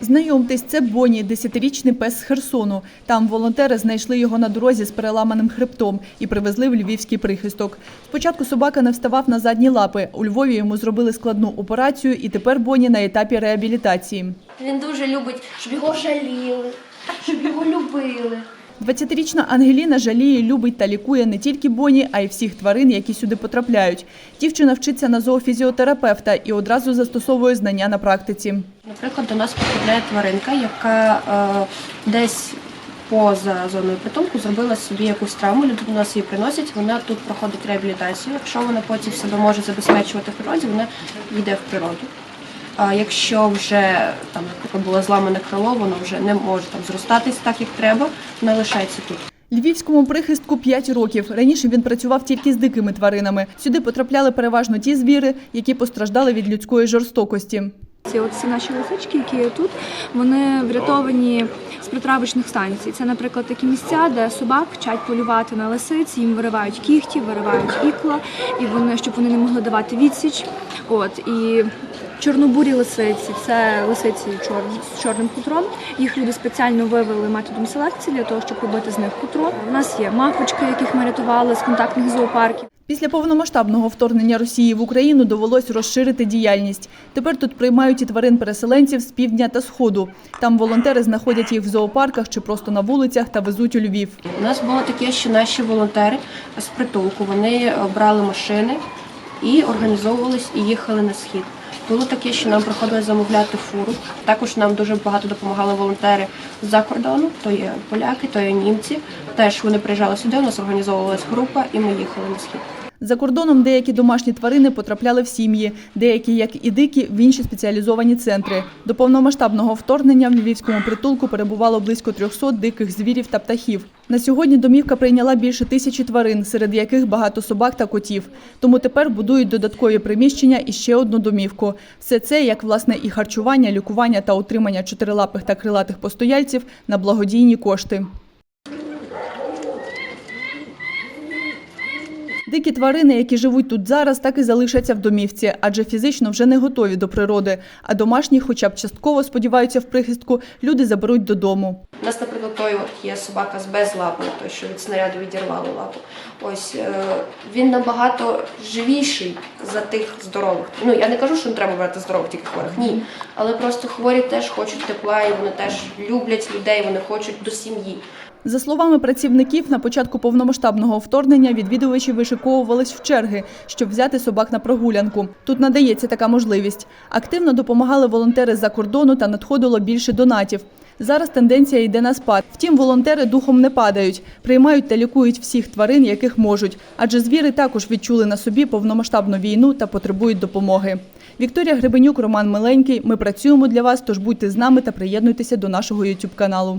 Знайомтесь, це Боні, десятирічний пес з Херсону. Там волонтери знайшли його на дорозі з переламаним хребтом і привезли в львівський прихисток. Спочатку собака не вставав на задні лапи. У Львові йому зробили складну операцію, і тепер Боні на етапі реабілітації. Він дуже любить, щоб його жаліли, щоб його любили. 20-річна Ангеліна жаліє, любить та лікує не тільки Боні, а й всіх тварин, які сюди потрапляють. Дівчина вчиться на зоофізіотерапевта і одразу застосовує знання на практиці. Наприклад, до нас потрапляє тваринка, яка е, десь поза зоною притулку зробила собі якусь травму. Люди до нас її приносять. Вона тут проходить реабілітацію. Якщо вона потім себе може забезпечувати в природі, вона йде в природу. А якщо вже там, наприклад, було зламане крило, воно вже не може там зростатись так, як треба, вона лишається тут. Львівському прихистку 5 років. Раніше він працював тільки з дикими тваринами. Сюди потрапляли переважно ті звіри, які постраждали від людської жорстокості. Ці от всі наші лисички, які є тут, вони врятовані з притравочних станцій. Це, наприклад, такі місця, де собак вчать полювати на лисиць, їм виривають кігті, виривають ікла, і вони, щоб вони не могли давати відсіч. От і чорнобурі лисиці, це лисиці чор, з чорним хутром. Їх люди спеціально вивели методом селекції для того, щоб робити з них хутро. У нас є мавпочки, яких ми рятували з контактних зоопарків. Після повномасштабного вторгнення Росії в Україну довелось розширити діяльність. Тепер тут приймають і тварин-переселенців з півдня та сходу. Там волонтери знаходять їх в зоопарках чи просто на вулицях та везуть у Львів. У нас було таке, що наші волонтери з притулку вони е, брали машини і організовувались і їхали на схід. Було таке, що нам приходилось замовляти фуру. Також нам дуже багато допомагали волонтери з-за кордону, то є поляки, то є німці. Теж вони приїжджали сюди, у нас організовувалась група, і ми їхали на схід. За кордоном деякі домашні тварини потрапляли в сім'ї, деякі, як і дикі, в інші спеціалізовані центри. До повномасштабного вторгнення в львівському притулку перебувало близько 300 диких звірів та птахів. На сьогодні домівка прийняла більше тисячі тварин, серед яких багато собак та котів. Тому тепер будують додаткові приміщення і ще одну домівку. Все це, як власне і харчування, лікування та утримання чотирилапих та крилатих постояльців на благодійні кошти. Дикі тварини, які живуть тут зараз, так і залишаться в домівці, адже фізично вже не готові до природи. А домашні, хоча б частково сподіваються в прихистку, люди заберуть додому. У нас, наприклад, той от є собака з безлапою, той, що від снаряду відірвало лапу. Ось е, він набагато живіший за тих здорових. Ну я не кажу, що не треба брати здорових тільки хворих. Ні. Але просто хворі теж хочуть тепла, і вони теж люблять людей, вони хочуть до сім'ї. За словами працівників, на початку повномасштабного вторгнення відвідувачі вишиковувались в черги, щоб взяти собак на прогулянку. Тут надається така можливість. Активно допомагали волонтери з-за кордону та надходило більше донатів. Зараз тенденція йде на спад. Втім, волонтери духом не падають, приймають та лікують всіх тварин, яких можуть. Адже звіри також відчули на собі повномасштабну війну та потребують допомоги. Вікторія Гребенюк, Роман Миленький. Ми працюємо для вас, тож будьте з нами та приєднуйтеся до нашого YouTube каналу.